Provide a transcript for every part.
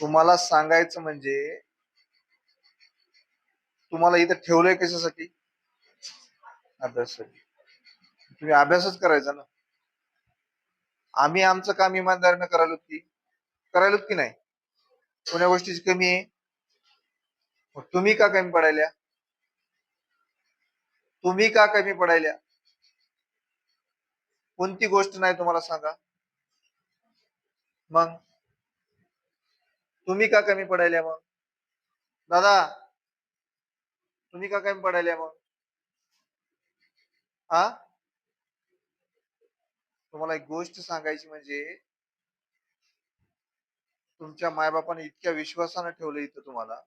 तुम्हाला सांगायचं म्हणजे तुम्हाला इथं ठेवलंय कशासाठी? अभ्यासासाठी. तुम्ही अभ्यासच करायचा ना. आम्ही आमचं काम इमानदारीनं करायलो की करायलो की नाही? कोण्या गोष्टीची कमी आहे? तुम्ही का कमी पडायल्या? तुम्ही का कमी पडायल्या? कोणती गोष्ट नाही तुम्हाला सांगा. मग तुम्ही का कमी पडायल्या मग? दादा तुम्ही का कमी पडायल्या मग? हा? तुम्हाला एक गोष्ट सांगायची म्हणजे तुमच्या मायबापाने इतक्या विश्वासानं ठेवलं इथं तुम्हाला.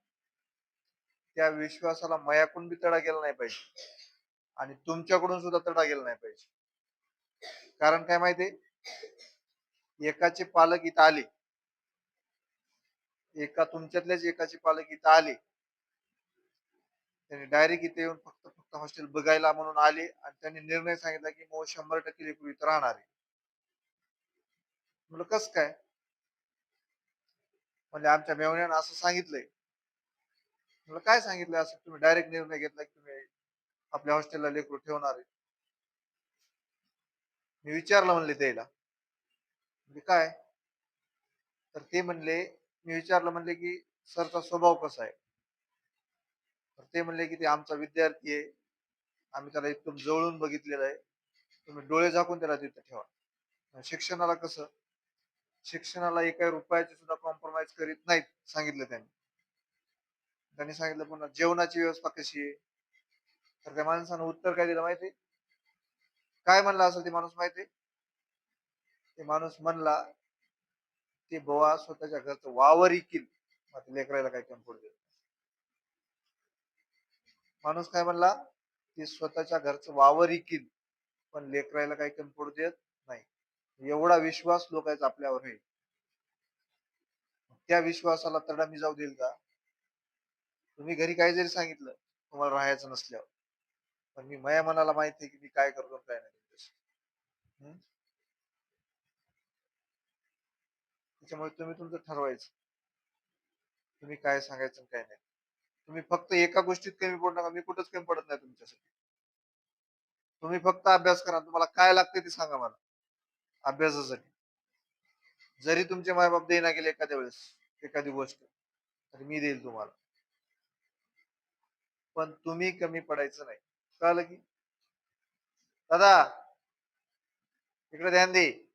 त्या विश्वासाला मयाकडून बी तडा गेला नाही पाहिजे. आणि तुमच्याकडून सुद्धा तडा गेला नाही पाहिजे. कारण काय माहितीये? एकाचे पालक इथं आले. एका तुमच्यातल्याच एकाची पालक इथं आले. त्यांनी डायरेक्ट इथे येऊन फक्त फक्त हॉस्टेल बघायला म्हणून आले आणि त्यांनी निर्णय सांगितला की मग शंभर टक्के लेकरू इथं राहणार आहे. म्हणलं कस काय? म्हणजे आमच्या मेवण्यानं असं सांगितलंय. म्हणलं काय सांगितलं असं तुम्ही डायरेक्ट निर्णय घेतला की तुम्ही आपल्या हॉस्टेलला लेकरू ठेवणार आहे. मी विचारलं म्हणले त्याला. म्हणजे काय? तर ते म्हणले मी विचारलं म्हणले की सरचा स्वभाव कसा आहे? तर ते म्हणले की ते आमचा विद्यार्थी आहे. आम्ही त्याला एकदम जवळून बघितलेलं आहे. तुम्ही डोळे झाकून त्याला तिथं ठेवा. शिक्षणाला कसं? शिक्षणाला एका रुपयाची सुद्धा कॉम्प्रोमाइज करीत नाहीत सांगितलं त्यांनी. त्यांनी सांगितलं पुन्हा जेवणाची व्यवस्था कशी आहे? तर त्या माणसानं उत्तर काय दिलं माहिती? काय म्हणला असेल ते माणूस माहिती? ते माणूस म्हणला ते बुवा स्वतःच्या घरचं वावर इकील लेकरायला काय कमी देत माणूस काय म्हणला? ते स्वतःच्या घरचं वावर इकील पण लेकरायला काही कमी पडू देत नाही. एवढा विश्वास लोकांचा आपल्यावर आहे. त्या विश्वासाला तडा मी जाऊ देईल का? तुम्ही घरी काही जरी सांगितलं तुम्हाला राहायचं नसल्यावर. पण मी मया मनाला माहीत आहे की मी काय करतो काय नाही. त्याच्यामुळे तुम्ही तुमचं ठरवायचं. तुम्ही काय सांगायचं काय नाही. तुम्ही फक्त एका गोष्टीत कमी पडू नका. मी कुठंच कमी पडत नाही तुमच्यासाठी. तुम्ही फक्त अभ्यास करा. तुम्हाला काय लागते ते सांगा मला. अभ्यासासाठी. जरी तुमचे मायबाप देईना गेले एखाद्या वेळेस एखादी गोष्ट तर मी देईल तुम्हाला. पण तुम्ही कमी पडायचं नाही. कळलं की? दादा इकडे ध्यान दे.